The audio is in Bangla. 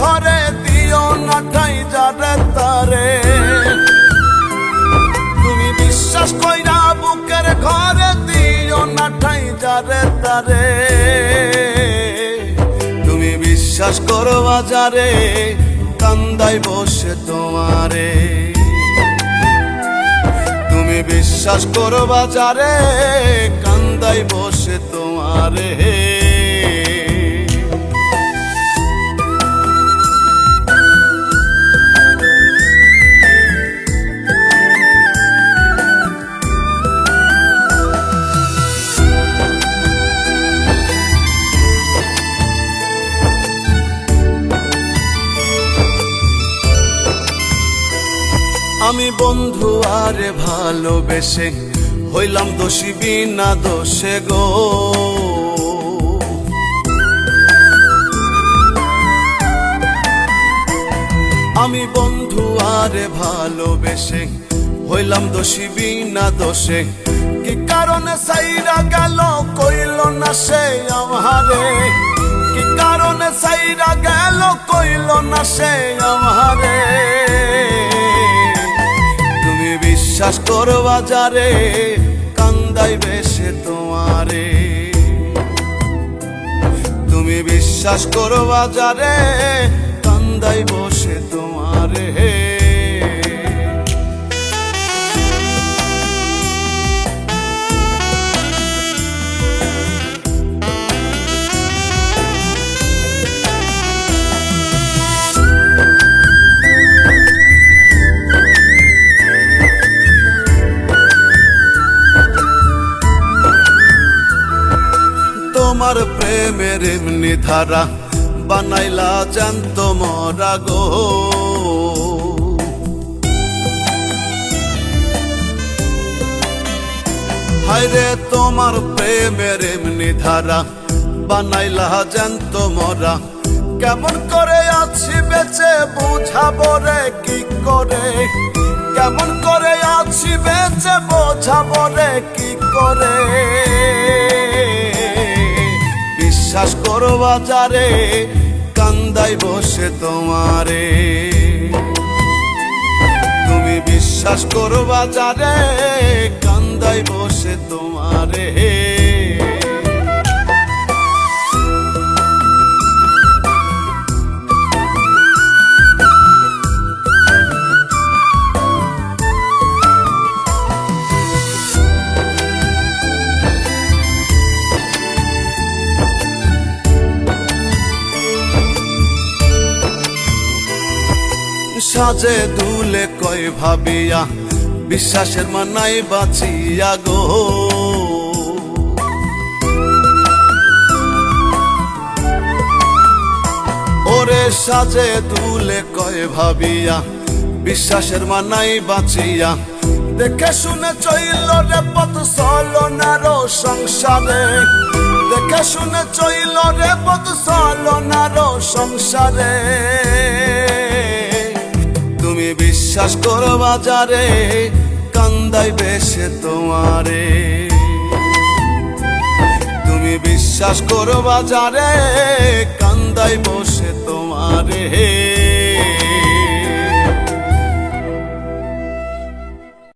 ঘরে দিও না ঠাই তারে। তুমি বিশ্বাস কইরা বুকের ঘরে দিও না ঠাই তারে। তুমি বিশ্বাস করো বাজারে কান্দাই বসে তোমারে। তুমি বিশ্বাস করো বাজারে কান্দাই বসে তোমারে। আমি বন্ধু, আরে ভালোবেসে হইলাম দোষী বিনা দোষে গো। আমি বন্ধু, আরে ভালোবেসে হইলাম দোষী বিনা দোষে। কি কারণে সাইরা গেল কইল না সে আমারে? কি কারণে সাইরা গেল কইল না সে আমারে? করো বাজারে কান্দাই বেশে তোমারে। তুমি বিশ্বাস করো বাজারে কান্দাই বসে তোমারে। প্রেমের এমনি ধারা বানাইলা জানত মরা গো। হায়রে তোমার প্রেমের এমনি ধারা বানাইলা জানত মরা। কেমন করে আছি বেঁচে বুঝাবো রে কি করে? কেমন করে আছি বেঁচে বোঝাবো রে কি করে? বিশ্বাস করো বাজারে কান্দাই বসে তোমারে। তুমি বিশ্বাস করো বাজারে কান্দাই বসে তোমারে। সাজে দুলে কয় ভাবিয়া, বিশ্বাসের মানাই বাঁচিয়া গো। ওরে সাজে দুলে কয় ভাবিয়া, বিশ্বাসের মানাই বাঁচিয়া। দেখে শুনে চইল রে পথ সলনার সংসারে। দেখে শুনে চইল রে পথ সলনার সংসারে। তুমি বিশ্বাস করো বাজারে কান্দাই বেশে তোমারে। তুমি বিশ্বাস করো বাজারে কান্দাই বসে